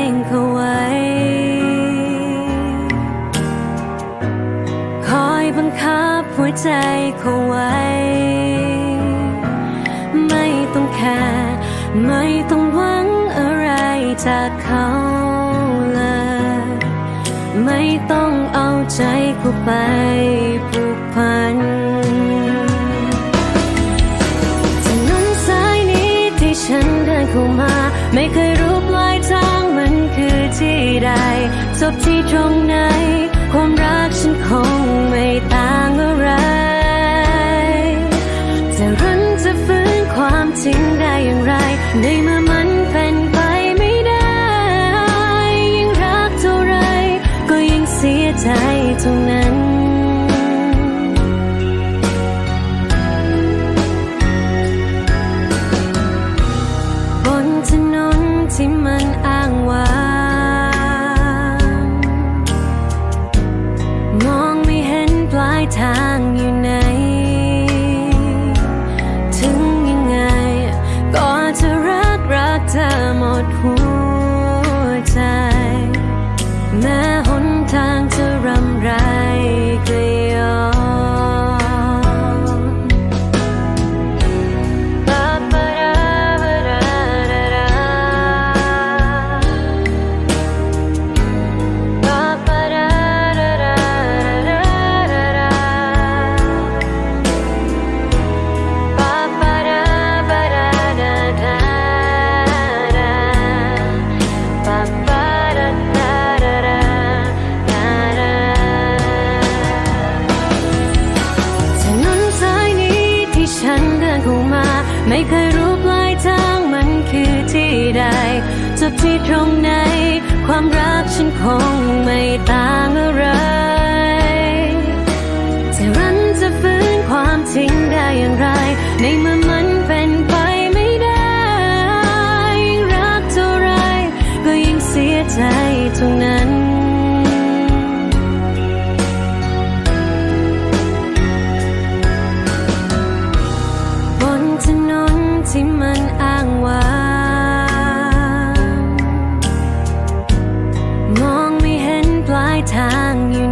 ง บหัวใจเขาไว้ ไม่ต้องแคร์ไม่ต้องหวังอะไรจากเขาเลย ไม่ต้องเอาใจเขาไปผูกพันถนนสายนี้ที่ฉันเดินเข้ามา ไม่เคยรู้ปลายทางมันคือที่ใดจบที่ตรงไหน ความรักฉันคงไม่ต่างอะไร จะรันจะฟื้นความจริงได้อย่างไร ในเมื่อมันเป็นไปไม่ได้ ยิ่งรักเท่าไร ก็ยิ่งเสียใจเท่านั้นบนถนนที่มันอ้างว้า ไม่เคยรู้ปลายทางมันคือที่ใดจบที่ตรงไหน ความรักฉันคงไม่ต่าง ที่มันอ้างว้างมองไม่เห็นปลายทางอยู่